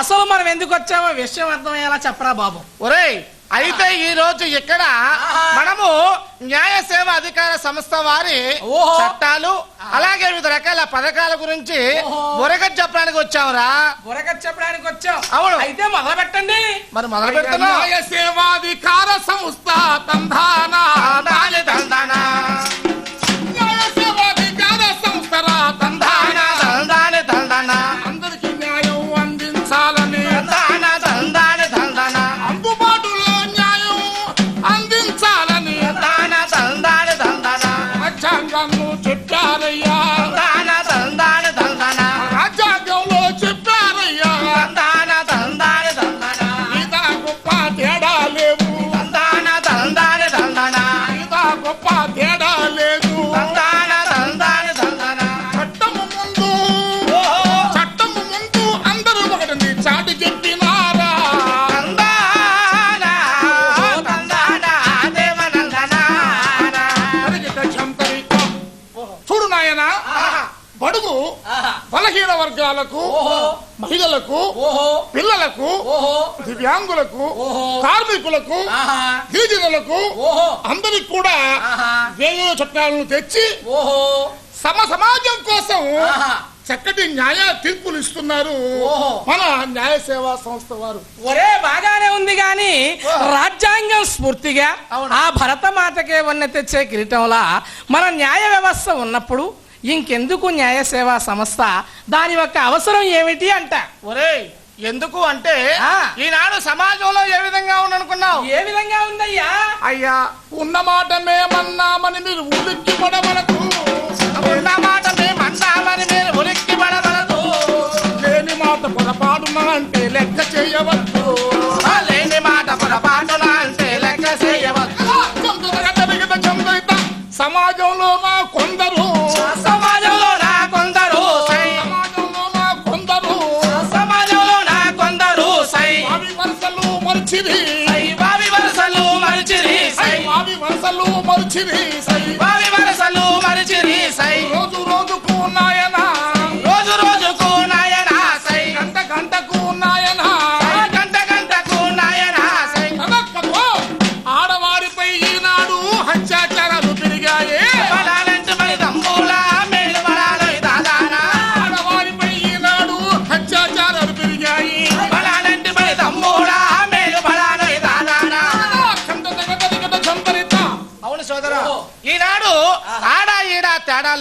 అసలు మనం ఎందుకు వచ్చామో విషయం అర్థమయ్యేలా చెప్పరా బాబు ఒరేయ్ అయితే ఈ రోజు ఇక్కడ. మనము న్యాయ సేవ అధికార సంస్థ వారి. చట్టాలు అలాగే వివిధ రకాల పథకాల గురించి ఓహో. బురగ చెప్పడానికి వచ్చావురా బురక చెప్పడానికి వచ్చాం అవును. అయితే మొదలు పెట్టండి మరి మొదలు పెడుతున్నావు న్యాయ సేవాధికార సంస్థ తంధాన మహిళలకు ఓహో. పిల్లలకు ఓహో. దివ్యాంగులకు ఓహో. కార్మికులకు ఆహా. గిరిజనులకు ఓహో. అందరికి కూడా ఆహా. వేరే చట్టాలను తెచ్చి ఓహో. సమ సమాజం కోసం ఆహా. చక్కటి న్యాయ తీర్పులు ఇస్తున్నారు ఓహో. మన న్యాయ సేవా సంస్థ వారు. ఒరే బాగానే ఉంది గాని రాజ్యాంగం స్ఫూర్తిగా ఆ భరతమాతకే వన్నె తెచ్చే కిరీటంలా మన న్యాయ వ్యవస్థ ఉన్నప్పుడు ఇంకెందుకు న్యాయ సేవా సంస్థ? దాని యొక్క అవసరం ఏమిటి అంట. ఒరేయ్ ఎందుకు అంటే ఆ. ఈనాడు సమాజంలో ఏ విధంగా ఉందనుకున్నావు? ఏ విధంగా ఉందయ్యా? అయ్యా ఉన్న మాట మేమన్నామని మీరు ఉలిక్కి పడవలకు ఉన్న మాట మేమన్నామని మీరు ఉలిక్కి పడవలదు లేని మాట పొరపాటున అంటే లెక్క చేయవద్దు. లేని మాట పొరపాటున అంటే లెక్క చేయవద్దు. సమాజంలో Baby.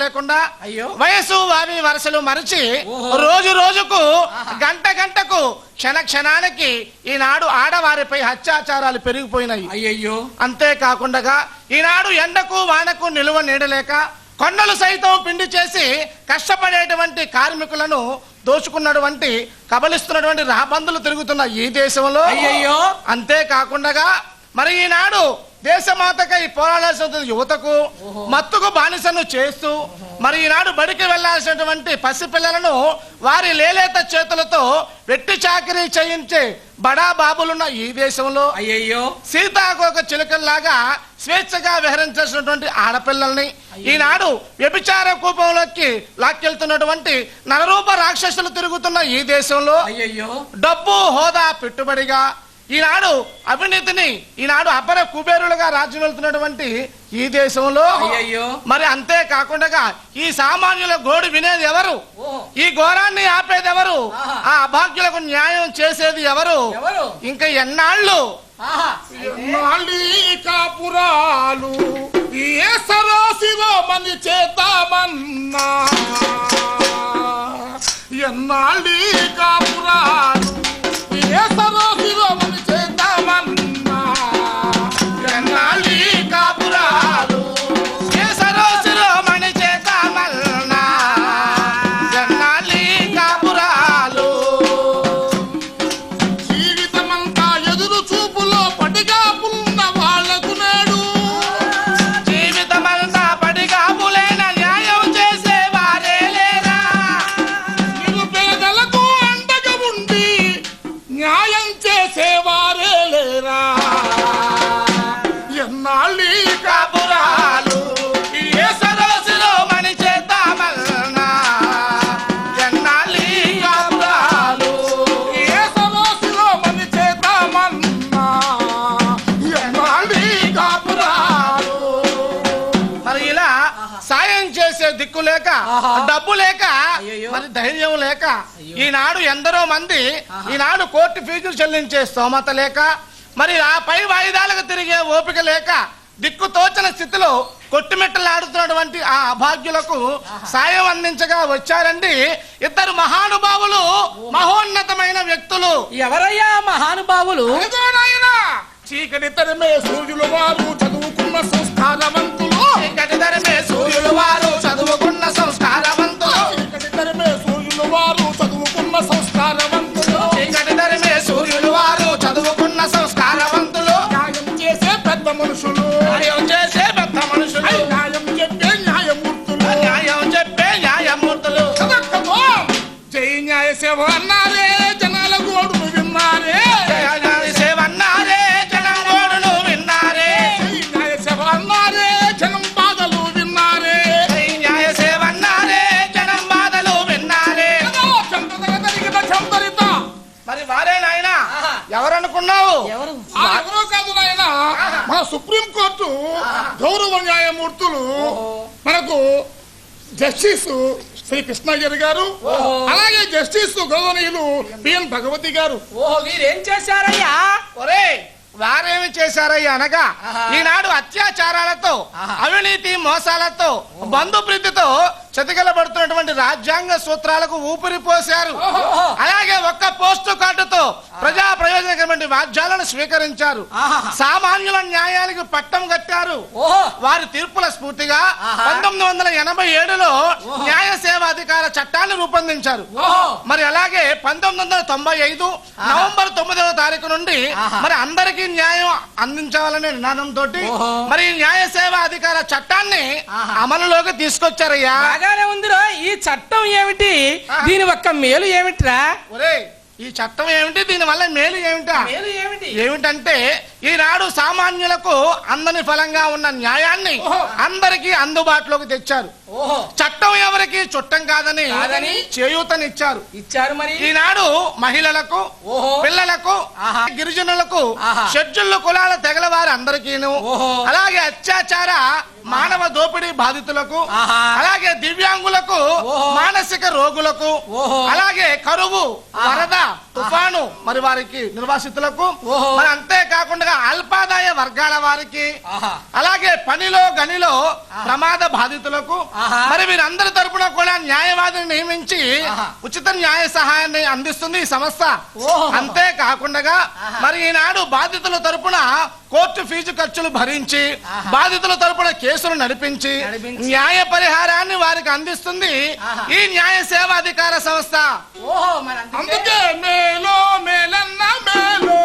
లేకుండా అయ్యో. వయసు వావి వరసలు మరిచి. రోజు రోజుకు గంట గంటకు క్షణ క్షణానికి ఈనాడు ఆడవారిపై అత్యాచారాలు పెరిగిపోయినాయి అయ్యయ్యో అంతేకాకుండా ఈనాడు ఎండకు వానకు నిలువ నీడలేక కొండలు సైతం పిండి చేసి కష్టపడేటువంటి కార్మికులను దోచుకున్నటువంటి కబలిస్తున్నటువంటి రాబందులు తిరుగుతున్న ఈ దేశంలో అయ్యయ్యో అంతేకాకుండా మరి ఈనాడు దేశమాతకై పోరాడాల్సిన యువతకు మత్తుకు బానిసను చేస్తూ మరి ఈనాడు బడికి వెళ్ళాల్సినటువంటి పసిపిల్లలను వారి లేలేత చేతులతో వెట్టి చాకరీ చేయించే బడా బాబులున్న ఈ దేశంలో అయ్యయ్యో. సీతాకోక చిలుకల్లాగా స్వేచ్ఛగా విహరించాల్సినటువంటి ఆడపిల్లల్ని ఈనాడు వ్యభిచార కూపంలోకి లాక్కెళ్తున్నటువంటి నరరూప రాక్షసులు తిరుగుతున్న ఈ దేశంలో అయ్యయ్యో. డబ్బు హోదా పెట్టుబడిగా ఈనాడు అవినీతిని ఈనాడు అపర కుబేరులుగా రాజ్యం వెళ్తున్నటువంటి ఈ దేశంలో అయ్యయ్యో. మరి అంతే కాకుండా ఈ సామాన్యుల గోడు వినేది ఎవరు. ఈ ఘోరాన్ని ఆపేది ఎవరు. ఆ అభాగ్యులకు న్యాయం చేసేది ఎవరు? ఎవరు? ఇంకా ఎన్నాళ్ళు? కాపురాలు? ఏ సరాశిలో మంది చేద్దామన్నా? ఎన్నాళ్ళీ కాపురాలు? ఏ లేక ఈనాడు ఎందరో మంది ఈనాడు కోర్టు ఫీజులు చెల్లించే స్తోమత లేక మరి ఆ పై వాయిదాలకు తిరిగే ఓపిక లేక దిక్కు తోచని స్థితిలో కొట్టుమిట్టలాడుతున్నటువంటి ఆ అభాగ్యులకు సాయం అందించగా వచ్చారండి ఇద్దరు మహానుభావులు మహోన్నతమైన వ్యక్తులు. ఎవరయ్యా మహానుభావులు? చీకటి తరిమే సూర్యులు వారు చదువుకున్న సంస్కారవంతులు చీకటి ధరమే సూర్యులు వారు చదువుకున్న ఎవరనుకున్నావు? ఎవరు? కాదు నాయన. మన సుప్రీం కోర్టు గౌరవ న్యాయమూర్తులు మనకు జస్టిస్ శ్రీ కృష్ణయ్యర్ గారు అలాగే జస్టిస్ గౌరవనీయులు బిఎన్ భగవతి గారు. వీరేం చేశారయ్యా? ఒరే వారేమి చేశారయ్య అనగా. ఈనాడు అత్యాచారాలతో. అవినీతి మోసాలతో బంధుప్రీతితో చతికిలబడుతున్నటువంటి రాజ్యాంగ సూత్రాలకు ఊపిరి పోశారు. అలాగే ఒక్క పోస్టు కార్డుతో ప్రజా ప్రయోజన అనేకటువంటి వాద్యాలను స్వీకరించారు. సామాన్యుల న్యాయానికి పట్టం కట్టారు వారి తీర్పుల స్ఫూర్తిగా. పంతొమ్మిది వందల ఎనభై ఏడులో న్యాయ సేవాధికార చట్టాన్ని రూపొందించారు. మరి అలాగే పంతొమ్మిది వందల తొంభై ఐదు నవంబర్ తొమ్మిదవ తారీఖు నుండి. మరి అందరికీ న్యాయం అందించాలనే నినాదంతో. మరి న్యాయ సేవా అధికార చట్టాన్ని. అమలులోకి తీసుకొచ్చారయ్యా బాగానే ఉందిరో ఈ చట్టం ఏమిటి. దీని ఒక్క మేలు ఏమిట్రా? ఒరేయ్ ఈ చట్టం ఏమిటి? దీని వల్ల మేలు ఏమిటా? మేలు ఏమిటి? ఏమిటంటే ఈనాడు సామాన్యులకు అందని ఫలంగా ఉన్న న్యాయాన్ని. అందరికీ అందుబాటులోకి తెచ్చారు చట్టం ఎవరికి చుట్టం కాదని చేయూతనిచ్చారు ఇచ్చారు మరి ఈనాడు మహిళలకు. పిల్లలకు. గిరిజనులకు. షెడ్యూల్ కులాల తెగల వారి అందరికీను. అలాగే అత్యాచార మానవ దోపిడీ బాధితులకు. అలాగే దివ్యాంగులకు. మానసిక రోగులకు. అలాగే కరువు. వరద మరి వారికి నిర్వాసితులకు. మరి అంతేకాకుండా అల్పాదాయ వర్గాల వారికి. అలాగే పనిలో గనిలో ప్రమాద బాధితులకు. మరి వీరందరి తరపున కూడా న్యాయవాదిని నియమించి. ఉచిత న్యాయ సహాయాన్ని అందిస్తుంది ఈ సంస్థ. అంతేకాకుండా మరి ఈనాడు బాధితుల తరపున కోర్టు ఫీజు ఖర్చులు భరించి. బాధితుల తరపున కేసులు నడిపించి. న్యాయ పరిహారాన్ని వారికి అందిస్తుంది. ఈ న్యాయ సేవాధికార సంస్థ ఓహో మరి అందుకే మేలో మేలన్న మేలో మేలో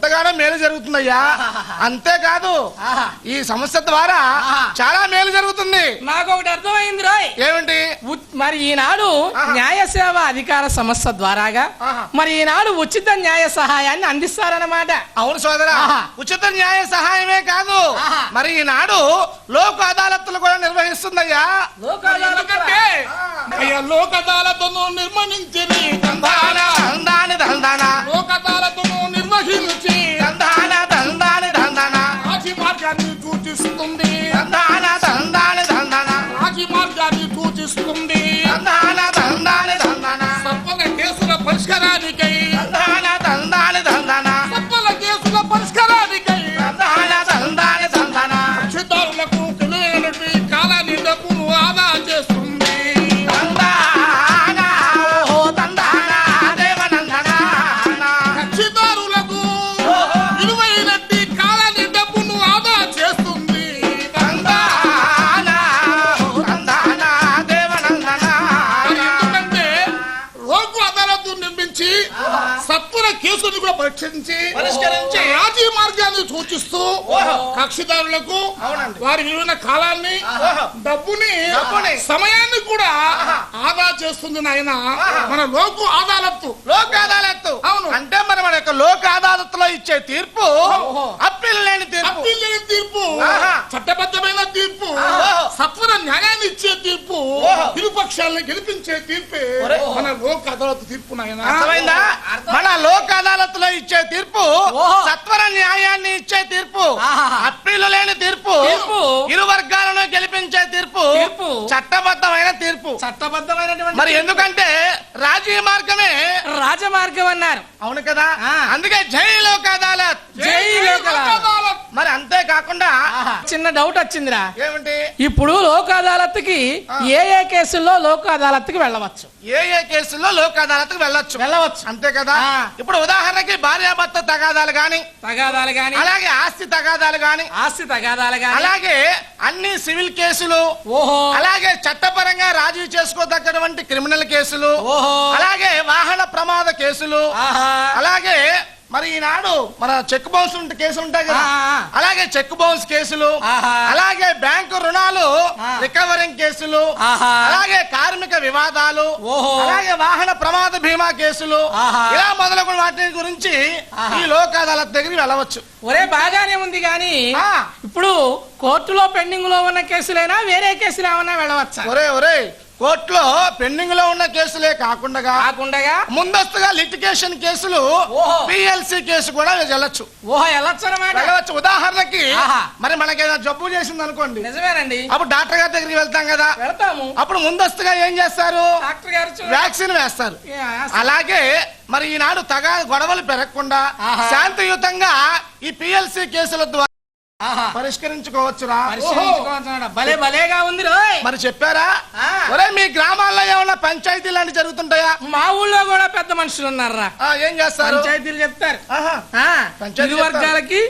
ఎంతగానో మేలు జరుగుతుందయ్యా అంతేకాదు. ఈ సంస్థ ద్వారా. చాలా మేలు జరుగుతుంది నాకు ఒకటి అర్థమైంది రాయ్ ఏమిటి మరి ఈనాడు. న్యాయ సేవ అధికార సంస్థ ద్వారాగా. మరి ఈనాడు ఉచిత న్యాయ సహాయాన్ని అందిస్తారన్నమాట అవును సోదరా. ఉచిత న్యాయ సహాయమే కాదు. మరి ఈనాడు లోక్ అదాలత్తులు కూడా నిర్వహిస్తుందయ్యా లోక్ దందాన దందాని దందాన లోక్ అదాలత్ను నిర్వహించి esconder. ఆదా చేస్తుంది నాయన మన లోకు అదాలత్తు లోక్ అదాలత్తు అవును. అంటే మరి మన యొక్క లోక్ అదాలత్తులో ఇచ్చే తీర్పు. అప్పీల్ లేని తీర్పు అప్పీల్ లేని తీర్పు. చట్టబద్ధమైన తీర్పు ఓహో. న్యాయాన్ని ఇచ్చే తీర్పు. ఇరుపక్షాలను గెలిపించే తీర్పే. మన లోక్ అదాలత్ తీర్పు నాయన అర్థమైందా మన లోక్ అదాలత్తులో ఇచ్చే తీర్పు. సత్వర న్యాయాన్ని ఇచ్చే తీర్పు. అప్పీలు లేని తీర్పు. ఇరు వర్గాలను గెలిపించే తీర్పు. చట్టబద్ధమైన తీర్పు చట్టబద్ధమైనటువంటి మరి ఎందుకంటే రాజీ మార్గమే రాజమార్గం అన్నారు అవును కదా. అందుకే జై లోక్ అదాలత్ జై లోక్ అదాలత్. మరి అంతేకాకుండా ఆహా. చిన్న డౌట్ వచ్చిందిరా ఏమిటి ఇప్పుడు లోక్ అదాలత్కి ఏ ఏ కేసుల్లో లోక్ అదాలత్కి వెళ్ళవచ్చు? ఏ ఏ కేసుల్లో లోక్ అదాలత్ వెళ్ళొచ్చు. వెళ్ళవచ్చు. అంతే కదా. ఇప్పుడు ఉదాహరణకి భార్యాభర్త తగాదాలు గాని తగాదాలు గాని అలాగే ఆస్తి తగాదాలు గాని ఆస్తి తగాదాలు గాని అలాగే అన్ని సివిల్ కేసులు ఓహో. అలాగే చట్టపరంగా రాజీ చేసుకోదగ్గటువంటి క్రిమినల్ కేసులు ఓహో. అలాగే వాహన ప్రమాద కేసులు ఆహా. అలాగే మరి ఈనాడు మన చెక్ బౌన్స్ ఉంటే కేసులు ఉంటాయి కదా. అలాగే చెక్ బౌన్స్ కేసులు. అలాగే బ్యాంకు రుణాలు. రికవరింగ్ కేసులు. అలాగే కార్మిక వివాదాలు. అలాగే వాహన ప్రమాద బీమా కేసులు. ఇలా మొదలగు వాటి గురించి. ఈ లోక్ అదాలత్ దగ్గరికి వెళ్ళవచ్చు ఒరే బాగానే ఉంది కానీ ఆ. ఇప్పుడు కోర్టులో పెండింగ్లో ఉన్న కేసులైనా వేరే కేసులు ఏమన్నా వెళ్ళవచ్చా ఒరే ఒరే కోర్టులో పెండింగ్లో ఉన్న కేసులే కాకుండా కాకుండా ముందస్తుగా లిటిగేషన్ కేసులు. పిఎల్సి కేసు కూడా వెళ్ళొచ్చు. ఓహో వెళ్ళొచ్చు ఉదాహరణకి. మరి మనకేదైనా జబ్బు చేసింది అనుకోండి నిజమేనండి. అప్పుడు డాక్టర్ గారి దగ్గరికి వెళ్తాం కదా. వెళ్తాము. అప్పుడు ముందస్తుగా ఏం చేస్తారు? డాక్టర్ గారు వ్యాక్సిన్ వేస్తారు. అలాగే మరి ఈనాడు తగా గొడవలు పెరగకుండా. శాంతియుతంగా ఈ పిఎల్సి కేసుల ద్వారా. పరిష్కరించుకోవచ్చురా? భలే భలేగా ఉంది మరి చెప్పారా. ఒరే మీ గ్రామాల్లో ఏమన్నా పంచాయతీ లాంటి జరుగుతుంటాయా? మా ఊళ్ళో కూడా పెద్ద మనుషులు ఉన్నారా ఆ, ఏం చేస్తారు? పంచాయతీలు చెప్తారు. పంచాయతీ వర్గాలకి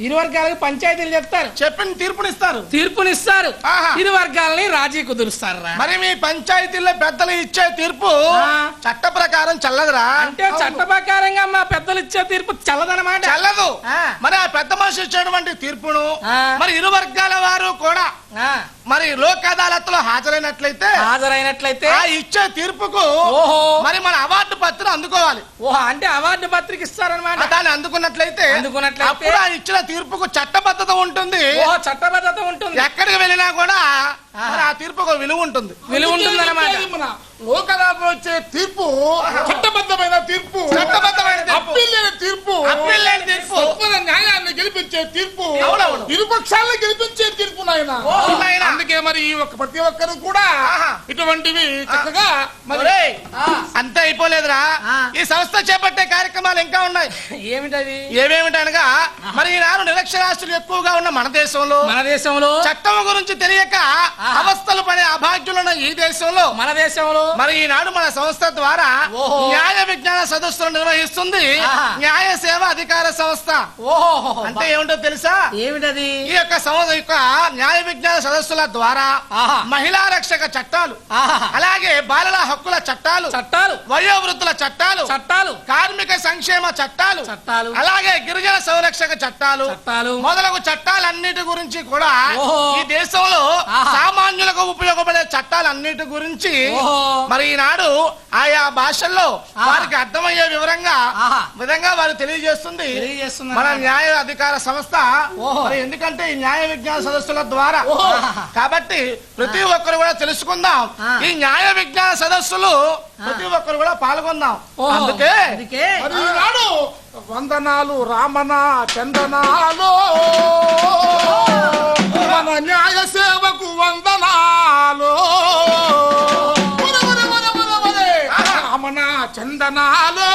ఇరు వర్గాలకి పంచాయతీలు చెప్తారు. చెప్పిన తీర్పునిస్తారు. తీర్పునిస్తారు. ఆహా. ఇరు వర్గాలని రాజీ కుదురుస్తారా మరి మీ పంచాయతీల్లో పెద్దలు ఇచ్చే తీర్పు ఆ. చట్ట ప్రకారం చల్లదురా. అంటే చట్ట ప్రకారంగా మా పెద్దలు ఇచ్చే తీర్పు చల్లదనమాట. చల్లదు. ఆ. మరి ఆ పెద్ద మనిషి ఇచ్చేటువంటి తీర్పును ఆ. మరి ఇరు వర్గాల వారు కూడా ఆ, మరి లోక్ అదాలత్లో హాజరైనట్లయితే హాజరైనట్లయితే ఆ ఇచ్చే తీర్పుకు ఓహో. మరి మన అవార్డు పత్రం అందుకోవాలి. ఓహో అంటే అవార్డు పత్రిక ఇస్తారనమాట దాన్ని అందుకున్నట్లయితే అందుకున్నట్లయితే అప్పుడు ఆ ఇచ్చిన తీర్పుకు చట్టబద్ధత ఉంటుంది. చట్టబద్ధత ఉంటుంది. ఎక్కడికి వెళ్ళినా కూడా మరి ఆ తీర్పుకు విలువ ఉంటుంది విలువ ఉంటుందన్నమాట మన లోకదాతలో వచ్చే తీర్పు చట్టబద్ధమైన తీర్పు చట్టబద్ధమైన తీర్పు. అప్పీల్ తీర్పు తీర్పు. న్యాయాన్ని గెలిపించే తీర్పు. ఇరుపక్షాలను గెలిపించే తీర్పు నాయన. అందుకే మరి ఈ ఒక్క ప్రతి ఒక్కరు కూడా. ఇటువంటివి చక్కగా మరి అంతే అయిపోలేదురా. ఈ సంస్థ చేపట్టే కార్యక్రమాలు ఇంకా ఉన్నాయి ఏమిటది ఏమేమిటనగా మరి ఈనాడు నిరక్షరాస్తులు ఎక్కువగా ఉన్న మన దేశంలో మన దేశంలో చట్టం గురించి తెలియక. అవస్థలు పడే అభాగ్యులున్న ఈ దేశంలో మన దేశంలో మరి ఈనాడు మన సంస్థ ద్వారా. న్యాయ విజ్ఞాన సదస్సులు నిర్వహిస్తుంది. న్యాయ సేవ అధికార సంస్థ ఓహో అంటే ఏమిటో తెలుసా ఏమిటది ఈ యొక్క సంస్థ యొక్క న్యాయ విజ్ఞాన సదస్సుల ద్వారా. మహిళా రక్షక చట్టాలు. అలాగే బాలల హక్కుల చట్టాలు చట్టాలు వయోవృద్ధుల చట్టాలు చట్టాలు కార్మిక సంక్షేమ చట్టాలు చట్టాలు అలాగే గిరిజన సంరక్షక చట్టాలు చట్టాలు మొదలగు చట్టాలన్నిటి గురించి కూడా. ఈ దేశంలో. సామాన్యులకు ఉపయోగపడే చట్టాలన్నిటి గురించి. మరి ఈనాడు ఆయా భాషల్లో. వారికి అర్థమయ్యే వివరంగా. విధంగా వారు తెలియజేస్తుంది మన. న్యాయ అధికార సంస్థ ఎందుకంటే ఈ న్యాయ విజ్ఞాన సదస్సుల ద్వారా. కాబట్టి ప్రతి ఒక్కరు కూడా తెలుసుకుందాం. ఈ న్యాయ విజ్ఞాన సదస్సులు ప్రతి ఒక్కరు కూడా పాల్గొందాం. అందుకే ఈనాడు వందనాలు రామన చందనాలు మన న్యాయ సేవకు వందనాలు. రామన చందనాలు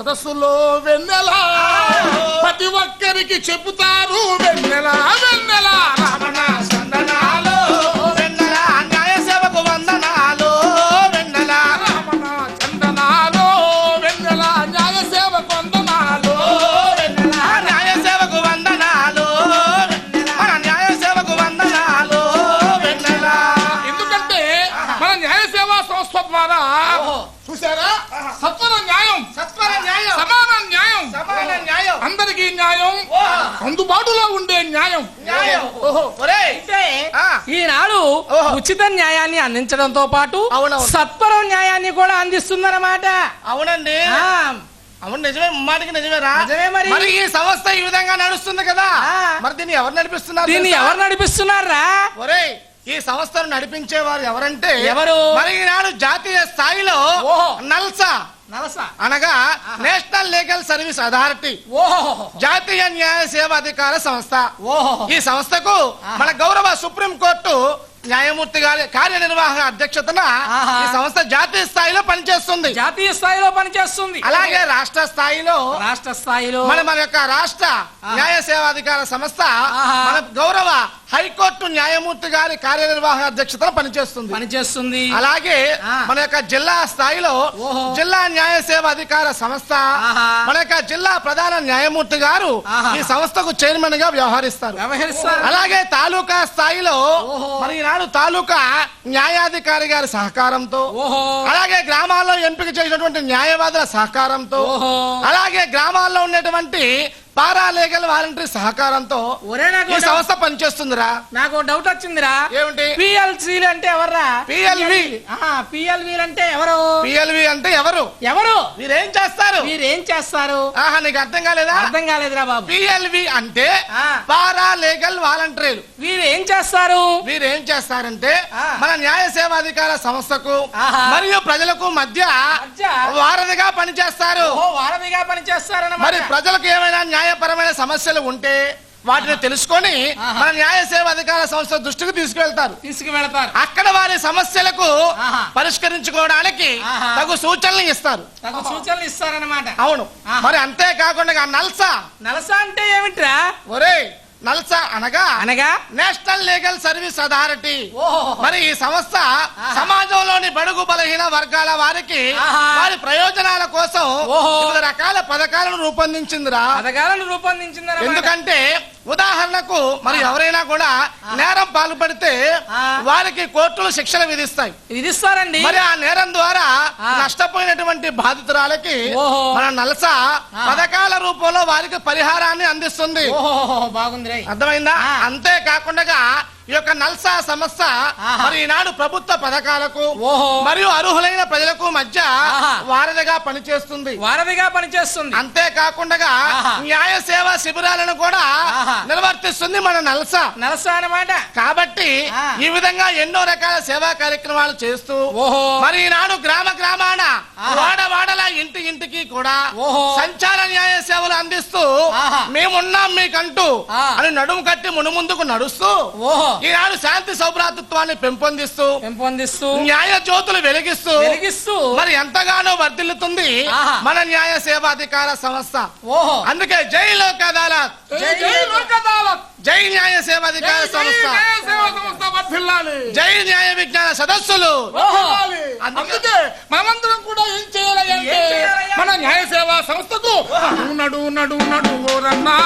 సదస్సులో ఉచిత న్యాయాన్ని అందించడంతో పాటు. సత్వరం న్యాయాన్ని కూడా అందిస్తుందన్నమాట. అవునండి. అవును నిజమే. ముమ్మాటికి నిజమేరా నిజమే మరి. మరి ఈ సంస్థ ఈ విధంగా నడుస్తుంది కదా. మరి దీన్ని ఎవరు నడిపిస్తున్నారు దీన్ని? ఎవరు నడిపిస్తున్నారా? ఒరేయ్ ఈ సంస్థను నడిపించే వారు ఎవరంటే ఎవరు? మరి ఈనాడు జాతీయ స్థాయిలో. నల్సా. నలస. అనగా నేషనల్ లీగల్ సర్వీస్ అథారిటీ. ఓహో. జాతీయ న్యాయ సేవ అధికార సంస్థ. ఓహో. ఈ సంస్థకు మన గౌరవ సుప్రీం కోర్టు న్యాయమూర్తి గారి కార్యనిర్వాహక అధ్యక్షతన. ఈ సంస్థ జాతీయ స్థాయిలో పనిచేస్తుంది జాతీయ స్థాయిలో పనిచేస్తుంది అలాగే రాష్ట్ర స్థాయిలో రాష్ట్ర స్థాయిలో మన మన యొక్క రాష్ట్ర న్యాయ సేవాధికార సంస్థ. మన గౌరవ హైకోర్టు న్యాయమూర్తి గారి కార్యనిర్వాహక అధ్యక్షతన పనిచేస్తుంది పనిచేస్తుంది అలాగే. మన యొక్క జిల్లా స్థాయిలో. జిల్లా న్యాయ సేవ అధికార సంస్థ. మన యొక్క జిల్లా ప్రధాన న్యాయమూర్తి గారు. ఈ సంస్థకు చైర్మన్గా వ్యవహరిస్తారు వ్యవహరిస్తారు అలాగే తాలూకా స్థాయిలో. మరి ఈనాడు తాలూకా న్యాయాధికారి గారి సహకారంతో అలాగే గ్రామాల్లో ఎంపిక చేసినటువంటి న్యాయవాదుల సహకారంతో. అలాగే గ్రామాల్లో ఉన్నటువంటి పారాలీగల్ వాలంటరీ సహకారంతో ఒరే నాకు ఈ సంస్థ పనిచేస్తుందిరా. నాకు డౌట్ వచ్చిందిరా. ఏమిటి? పిఎల్సీలు అంటే ఎవర్రా? పిఎల్వి. పిఎల్వి. అంటే ఎవరు? పిఎల్వి అంటే ఎవరు? ఎవరు? మీరేం చేస్తారు? మీరేం చేస్తారు? ఆహా నీకు అర్థం కాలేదా? అర్థం కాలేదురా బాబు. పిఎల్వి అంటే. పారాలీగల్ వాలంటీర్లు. వీరు ఏం చేస్తారు? వీరేం చేస్తారంటే. మన న్యాయ సేవాధికార సంస్థకు. మరియు ప్రజలకు మధ్య వారధిగా పనిచేస్తారు. వారధిగా పని మరి ప్రజలకు ఏమైనా న్యాయపరమైన సమస్యలు ఉంటే వాటిని తెలుసుకొని. మన న్యాయ సేవ అధికార సంస్థ దృష్టికి తీసుకువెళ్తారు. తీసుకువెళతారు. అక్కడ వారి సమస్యలకు. పరిష్కరించుకోవడానికి. తగు సూచనలు ఇస్తారు. తగు సూచనలు ఇస్తారన్నమాట. అవును. మరి అంతేకాకుండా నల్సా. నలస అంటే ఏమిట్రా? ఒరే నల్సా అనగా అనగా నేషనల్ లీగల్ సర్వీస్ అథారిటీ మరి ఈ సంస్థ సమాజంలోని బడుగు బలహీన వర్గాల వారికి. వారి ప్రయోజనాల కోసం. వివిధ రకాల పథకాలను రూపొందించిందిరా పథకాలను రూపొందించిందన్నమాట ఎందుకంటే ఉదాహరణకు మరి ఎవరైనా కూడా నేరం పాల్పడితే. వారికి కోర్టులు శిక్షలు విధిస్తాయి విధిస్తారండి మరి ఆ నేరం ద్వారా. నష్టపోయినటువంటి బాధితురాలకి. మన నలస. పథకాల రూపంలో వారికి పరిహారాన్ని అందిస్తుంది బాగుంది అర్థమైందా ఆ. అంతేకాకుండా ఈ యొక్క నల్సా ఆహా. మరి ఈనాడు ప్రభుత్వ పథకాలకు ఓహో. మరియు అర్హులైన ప్రజలకు మధ్య. వారధిగా పనిచేస్తుంది వారధిగా పనిచేస్తుంది అంతేకాకుండా. న్యాయ సేవా శిబిరాలను కూడా. నిర్వర్తిస్తుంది మన నల్స నలస అన్నమాట కాబట్టి. ఈ విధంగా ఎన్నో రకాల సేవా కార్యక్రమాలు చేస్తూ ఓహో మరి ఈనాడు గ్రామ గ్రామాన. వాడ వాడల ఇంటి ఇంటికి కూడా ఓహో. సంచార న్యాయ సేవలు అందిస్తూ. మేమున్నాం మీకంటూ. అని నడుము కట్టి మునుముందుకు నడుస్తూ ఓహో ఈనాడు శాంతి సౌభ్రాతృత్వాన్ని పెంపొందిస్తూ పెంపొందిస్తూ న్యాయ జ్యోతులు వెలిగిస్తూ వెలిగిస్తూ మరి ఎంతగానో వర్ధిల్లుతుంది. మన న్యాయ సేవాధికార సంస్థ. ఓహో. అందుకే జై లోక్ అదాలత్. జై న్యాయ సేవాధికార సంస్థ. జై న్యాయ విజ్ఞాన సదస్సులు. అందుకే- కూడా ఏం చేయాలి అంటే ఏం చేయాలయ్యా? మన న్యాయ సేవా సంస్థకు నడు నడు నడు ఓరన్నా.